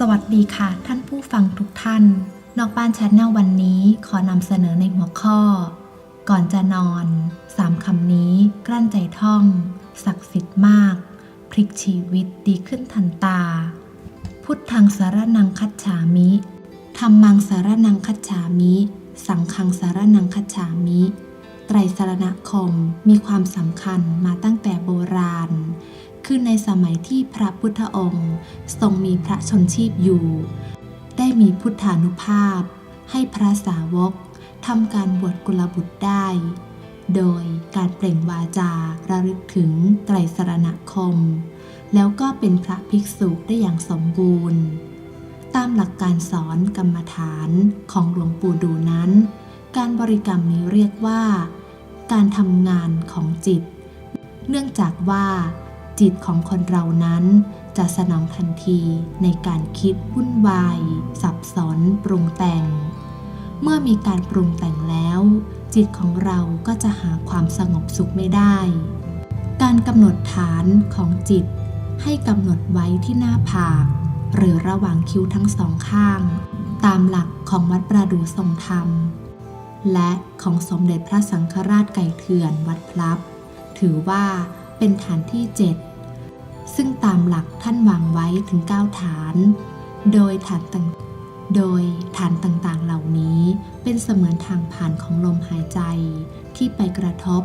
สวัสดีค่ะท่านผู้ฟังทุกท่าน นอกบ้านชันแนลวันนี้ขอนำเสนอในหัวข้อ ก่อนจะนอนสามคำนี้กลั้นใจท่อง ศักดิ์สิทธิ์มาก พลิกชีวิตดีขึ้นทันตา พุทธังสารนังคัจฉามิธรรมังสารนังคัจฉามิ สังฆังสารนังคัจฉามิ ไตรสารณคมมีความสำคัญมาตั้งแต่โบราณ คือในสมัยที่พระพุทธองค์ ทรงมีพระชนชีพอยู่ ได้มีพุทธานุภาพ ให้พระสาวกทำการบวชกุลบุตรได้ โดยการเปล่งวาจาระลึกถึงไตรสรณคม แล้วก็เป็นพระภิกษุได้อย่างสมบูรณ์ ตามหลักการสอนกรรมฐานของหลวงปู่ดูนั้น การบริกรรมนี้เรียกว่า การทำงานของจิต เนื่องจากว่า จิตของคนเรานั้น จะสนองทันทีในการคิดวุ่นวาย สับสนปรุงแต่ง เมื่อมีการปรุงแต่งแล้ว จิตของเราก็จะหาความสงบสุขไม่ได้ การกำหนดฐานของจิต ให้กำหนดไว้ที่หน้าผากหรือระหว่างคิ้วทั้งสองข้าง ตามหลักของวัดประดูทรงธรรม และของสมเด็จพระสังฆราชไก่เถื่อนวัดพลับ ถือว่าเป็นฐานที่7 ซึ่งตามหลักท่านวางไว้ถึง 9 ฐาน โดยฐานต่างโดยฐานต่างๆเหล่านี้เป็นเสมือนทางผ่านของลมหายใจที่ไปกระทบ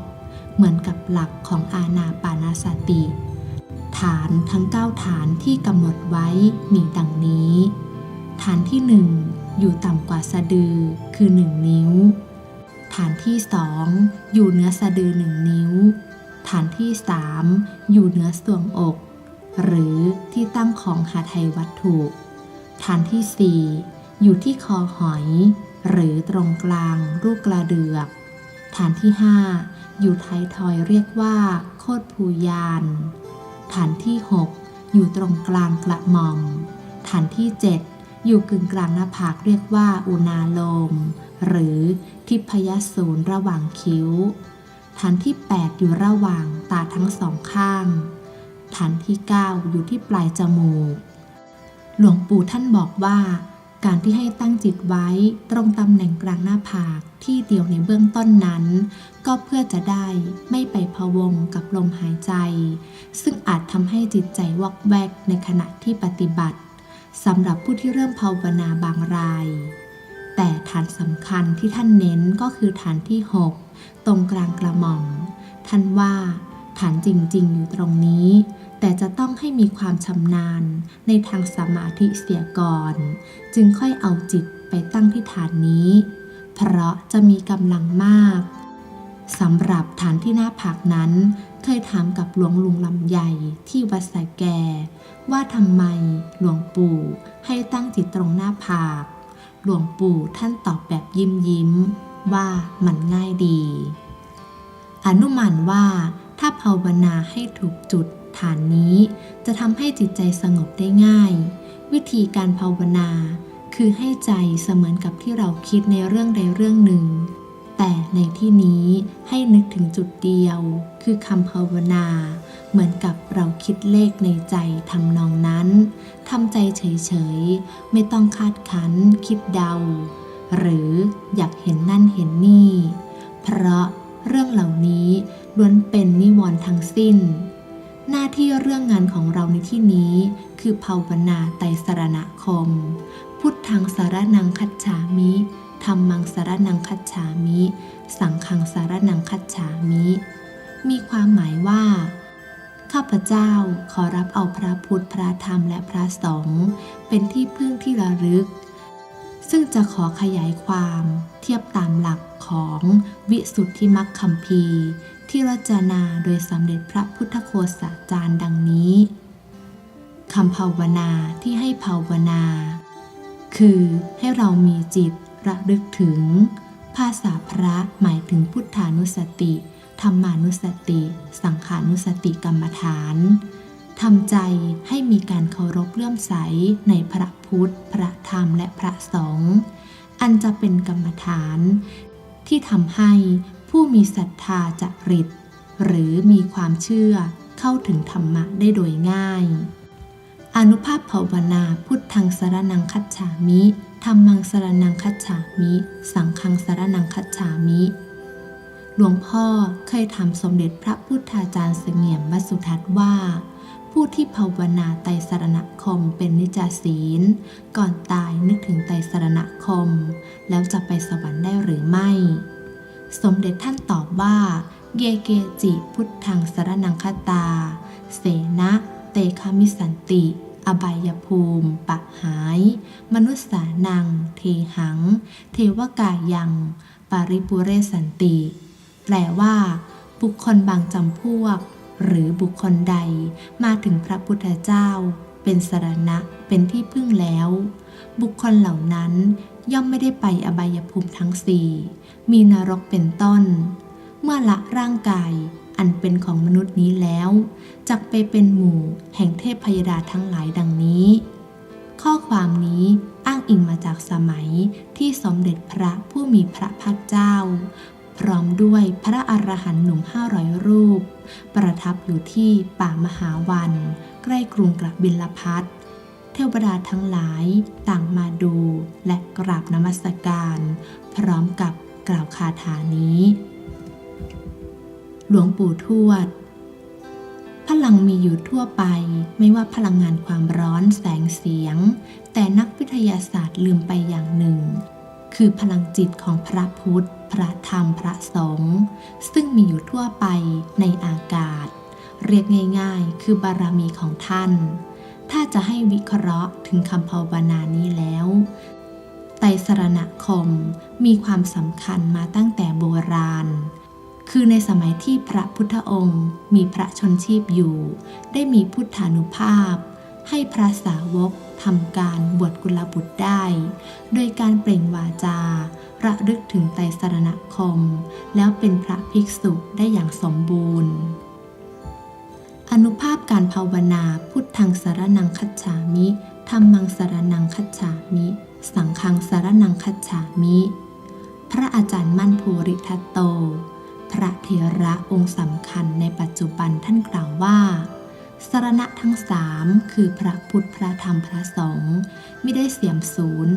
เหมือนกับหลักของอาณาปานาสติ ฐานทั้ง 9 ฐานที่กำหนดไว้มีดังนี้ ฐานที่ 1 อยู่ต่ำกว่าสะดือคือ 1 นิ้ว ฐานที่ 2 อยู่เหนือสะดือ 1 นิ้ว ฐานที่ 3 อยู่เหนือส่วงอก หรือที่ตั้งของหาไทยวัตถุ ฐานที่ 4 อยู่ที่คอหอย หรือตรงกลางรูปกระเดือก ฐานที่ 5 อยู่ท้ายทอยเรียกว่า โคตรภูยาน ฐานที่ 6 อยู่ตรงกลางกระหม่อม ฐานที่ 7 อยู่กึ่งกลางหน้าผากเรียกว่าอุณาโลม หรือทิพยศูนย์ระหว่างคิ้ว ฐานที่ 8 อยู่ระหว่างตาทั้งสองข้าง ฐานที่ 9 อยู่ที่ปลายจมูก หลวงปู่ท่านบอกว่า การที่ให้ตั้งจิตไว้ตรงตำแหน่งกลางหน้าผากที่เดียวในเบื้องต้นนั้น ก็เพื่อจะได้ไม่ไปพะวงกับลมหายใจ ซึ่งอาจทำให้จิตใจวอกแวกในขณะที่ปฏิบัติสำหรับผู้ที่เริ่มภาวนาบางราย แต่ฐานสำคัญที่ท่านเน้นก็คือฐานที่ 6 ตรงกลางกระหม่อม ท่านว่าฐานจริงๆ อยู่ตรงนี้ แต่จะต้องให้มีความชำนาญในทางสมาธิเสียก่อน จึงค่อยเอาจิตไปตั้งที่ฐานนี้ เพราะจะมีกำลังมากสำหรับฐานที่หน้าผากนั้น เคยถามกับหลวงลุงลำใหญ่ที่วัดสะแกว่าทำไมหลวงปู่ให้ตั้งจิตตรงหน้าผาก หลวงปู่ท่านตอบแบบยิ้มยิ้ม ว่ามันง่ายดี อนุมานว่าถ้าภาวนาให้ถูกจุด ฐานนี้จะทำให้จิตใจสงบได้ง่าย วิธีการภาวนา คือให้ใจเสมือนกับที่เราคิดในเรื่องใดเรื่องหนึ่ง แต่ในที่นี้ให้นึกถึงจุดเดียว คือคำภาวนา เหมือนกับเราคิดเลขในใจทำนองนั้นทำใจเฉยๆ ไม่ต้องคาดคั้น คิดเดา หรืออยากเห็นนั่นเห็นนี่ เพราะเรื่องเหล่านี้ล้วนเป็นนิวรณ์ทั้งสิ้น ที่เรื่องงานของเราในที่นี้ คือภาวนาไตรสรณคม พุทธังสารนังคัจฉามิธรรมังสารนังคัจฉามิ สังฆังสารนังคัจฉามิ มีความหมายว่า ข้าพเจ้าขอรับเอาพระพุทธพระธรรมและพระสงฆ์เป็นที่พึ่งที่ระลึก ซึ่งจะขอขยายความเทียบตามหลักของวิสุทธิมัคคัมภีร์ ที่รจนาโดยสมเด็จพระพุทธโฆษาจารย์ดังนี้คำภาวนาที่ให้ภาวนา คือให้เรามีจิตระลึกถึง ภาษาพระหมายถึงพุทธานุสติธรรมานุสติ สังขานุสติกรรมฐานทำใจให้มีการเคารพเลื่อมใสในพระพุทธ พระธรรมและพระสงฆ์อันจะเป็นกรรมฐาน ที่ทำให้ ผู้มีศรัทธาจะริดหรือมีความเชื่อเข้าถึงธรรมะได้โดยง่าย อนุภาพภาวนาพุทธังสรนังคัจฉามิธรรมังสรนังคัจฉามิ สังฆังสรนังคัจฉามิ หลวงพ่อเคยถามสมเด็จพระพุทธาจารย์เสงี่ยมวสุทัศน์ว่า ผู้ที่ภาวนาไตสรณคมเป็นนิจศีล ก่อนตายนึกถึงไตสรณคม แล้วจะไปสวรรค์ได้หรือไม่ สมเด็จท่านตอบว่า เยเกจิพุทธังสรนังคตา เสนะเตคามิสันติ อบายภูมิ ปะหาย มนุษย์สานัง เทหัง เทวกายังปาริปุเรสันติ แปลว่า บุคคลบางจำพวก หรือบุคคลใดมาถึงพระพุทธเจ้า เป็นสรณะเป็นที่พึ่งแล้ว บุคคลเหล่านั้น ย่อมไม่ได้ไปอบายภูมิทั้งสี่มีนรกเป็นต้น เมื่อละร่างกายอันเป็นของมนุษย์นี้แล้วจักไปเป็นหมู่แห่งเทพพยดาทั้งหลายดังนี้ ข้อความนี้อ้างอิงมาจากสมัยที่สมเด็จพระผู้มีพระภาคเจ้า พร้อมด้วยพระอรหันต์หนุ่มห้าร้อยรูป ประทับอยู่ที่ป่ามหาวัน ใกล้กรุงกระบิลพัท ทวดาทั้งหลายต่างมาดูและกราบนมัสการ พร้อมกับกล่าวคาถานี้ หลวงปู่ทวด พลังมีอยู่ทั่วไปไม่ว่าพลังงานความร้อนแสงเสียง แต่นักวิทยาศาสตร์ลืมไปอย่างหนึ่ง คือพลังจิตของพระพุทธ พระธรรมพระสงฆ์ซึ่งมีอยู่ทั่วไปในอากาศ เรียกง่ายๆ คือบารมีของท่าน ถ้าจะให้วิเคราะห์ถึงคำภาวนานี้แล้ว ไตรสรณคมมีความสำคัญมาตั้งแต่โบราณ คือในสมัยที่พระพุทธองค์ มีพระชนชีพอยู่ ได้มีพุทธานุภาพ ให้พระสาวกทำการบวชกุลบุตรได้ โดยการเปล่งวาจาระลึกถึงไตรสรณคม แล้วเป็นพระภิกษุได้อย่างสมบูรณ์ อนุภาพการภาวนาพุทธังสารนังคัจฉามิธรรมังสารนังคัจฉามิ สังฆังสารนังคัจฉามิ พระอาจารย์มั่นภูริทัตโต พระเถระองค์สำคัญในปัจจุบันท่านกล่าวว่าสารณะทั้งสามคือพระพุทธพระธรรมพระสงฆ์ไม่ได้เสื่อมสูญ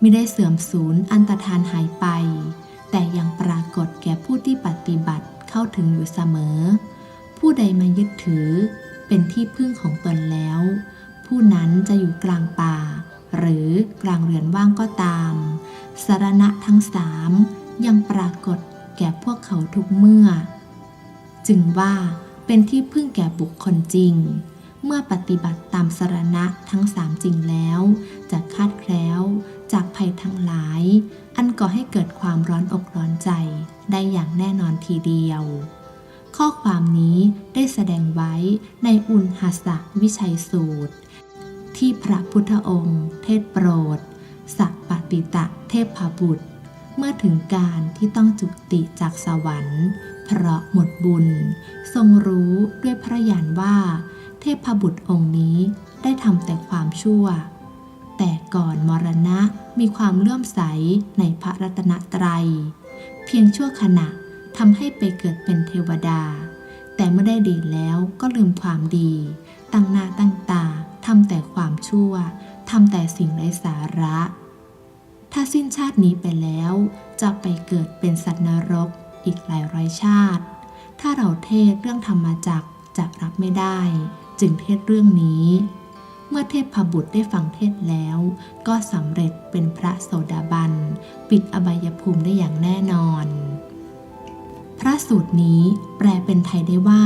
ไม่ได้เสื่อมสูญอันตรธานหายไป แต่ยังปรากฏแก่ผู้ที่ปฏิบัติเข้าถึงอยู่เสมอ ผู้ใดมายึดถือเป็นที่พึ่งของตนแล้ว ผู้นั้นจะอยู่กลางป่า หรือกลางเรือนว่างก็ตาม สารณะทั้งสามยังปรากฏแก่พวกเขาทุกเมื่อ จึงว่าเป็นที่พึ่งแก่บุคคลจริง เมื่อปฏิบัติตามสารณะทั้งสามจริงแล้วจะคาดแคล้ว จากภัยทั้งหลาย อันก่อให้เกิดความร้อนอกร้อนใจได้อย่างแน่นอนทีเดียว ข้อความนี้ได้แสดงไว้ในอุณหัสวิชัยสูตร ที่พระพุทธองค์ เทศโปรด สัปติตะเทพบุตร เมื่อถึงการที่ต้องจุติจากสวรรค์ เพราะหมดบุญ ทรงรู้ด้วยพระญาณว่า เทพบุตรองค์นี้ได้ทำแต่ความชั่ว แต่ก่อนมรณะมีความเลื่อมใสในพระรัตนตรัย เพียงชั่วขณะ ทำให้ไปเกิดเป็นเทวดา แต่เมื่อได้ดีแล้วก็ลืมความดี ตั้งหน้าตั้งตาทำแต่ความชั่วทำแต่สิ่งไร้สาระ ถ้าสิ้นชาตินี้ไปแล้ว จะไปเกิดเป็นสัตว์นรกอีกหลายร้อยชาติ ถ้าเราเทศเรื่องธรรมจักจะรับไม่ได้ จึงเทศเรื่องนี้ เมื่อเทพพบุตรได้ฟังเทศแล้ว ก็สำเร็จเป็นพระโสดาบัน ปิดอบายภูมิได้อย่างแน่นอน พระสูตรนี้แปลเป็นไทยได้ว่า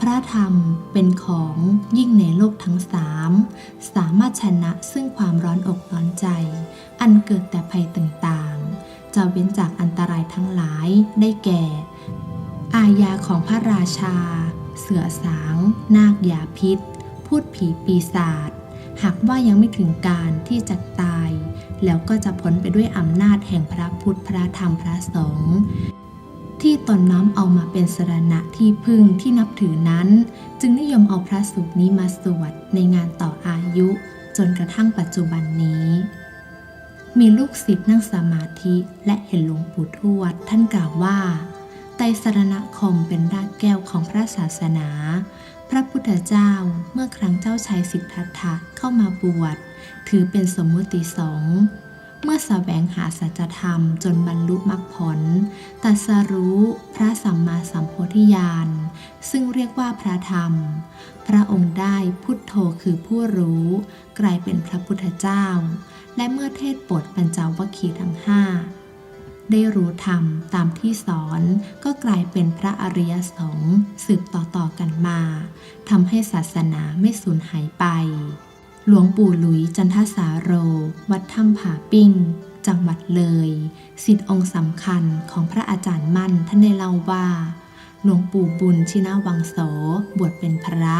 พระธรรมเป็นของยิ่งในโลกทั้งสามสามารถชนะซึ่งความร้อนอกร้อนใจ อันเกิดแต่ภัยต่างๆ จะเว้นจากอันตรายทั้งหลายได้แก่ อาญาของพระราชา เสือสาง นาคยาพิษ พูดผีปีศาจหากว่ายังไม่ถึงการที่จะตาย แล้วก็จะพ้นไปด้วยอำนาจแห่งพระพุทธพระธรรมพระสงฆ์ ที่ตนน้อมเอามาเป็นสรณะที่พึ่งที่นับถือนั้น จึงนิยมเอาพระสูตรนี้มาสวดในงานต่ออายุ จนกระทั่งปัจจุบันนี้ มีลูกศิษย์นั่งสมาธิและเห็นหลวงปู่ทวดท่านกล่าวว่าไตรสรณคมเป็นรากแก้วของพระศาสนา พระพุทธเจ้าเมื่อครั้งเจ้าชายสิทธัตถะเข้ามาบวชถือเป็นสมมุติสงฆ์ เมื่อสแสวงหาสัจธรรมจนบรรลุมรรคผล ตัสรู้พระสัมมาสัมโพธิญาณ ซึ่งเรียกว่าพระธรรม พระองค์ได้พุทโธคือผู้รู้ กลายเป็นพระพุทธเจ้า และเมื่อเทศบทปัญจวัคคีย์ทั้งห้าได้รู้ธรรมตามที่สอนก็กลายเป็นพระอริยสงฆ์สืบต่อๆกันมาทำให้ศาสนาไม่สูญหายไป หลวงปู่หลุยจันทสาโร วัดถ้ำผาปิ้ง จังหวัดเลยสิทธิองค์สำคัญของพระอาจารย์มั่นท่านได้เล่าว่า หลวงปู่บุญชินาวังโส บวชเป็นพระ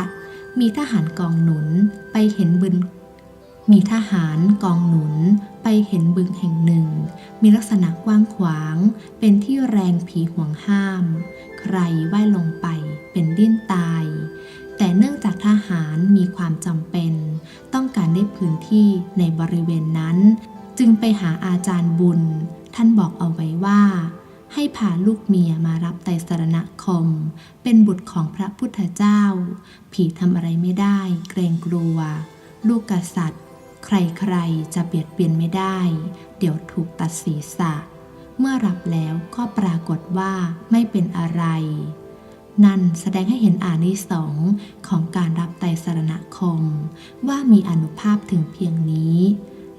มีทหารกองหนุนไปเห็นบึงมีทหารกองหนุนไปเห็นบึงแห่งหนึ่ง มีลักษณะกว้างขวาง เป็นที่แรงผีห่วงห้าม ใครว่ายลงไปเป็นดิ้นตาย แต่เนื่องจากทหารมีความจำเป็น ต้องการได้พื้นที่ในบริเวณนั้น จึงไปหาอาจารย์บุญ ท่านบอกเอาไว้ว่า ให้พาลูกเมียมารับไตรสรณคม เป็นบุตรของพระพุทธเจ้า ผีทำอะไรไม่ได้ เกรงกลัว ลูกกษัตริย์ ใครๆจะเบียดเบียนไม่ได้ เดี๋ยวถูกตัดศีรษะ เมื่อรับแล้วก็ปรากฏว่าไม่เป็นอะไร นั่นแสดงให้เห็นอานิสงส์ของการรับไตรสรณคม ว่ามีอนุภาพถึงเพียงนี้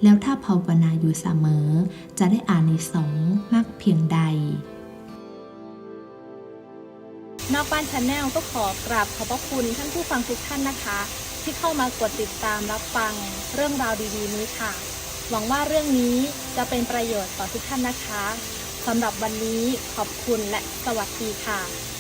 แล้วถ้าภาวนาอยู่เสมอ จะได้อานิสงส์มากเพียงใดนอกบ้านชาแนลก็ขอกราบขอบพระคุณท่านผู้ฟังทุกท่านนะคะ ที่เข้ามากดติดตามรับฟังเรื่องราวดีๆนี้ค่ะ หวังว่าเรื่องนี้จะเป็นประโยชน์ต่อทุกท่านนะคะสำหรับวันนี้ขอบคุณและสวัสดีค่ะ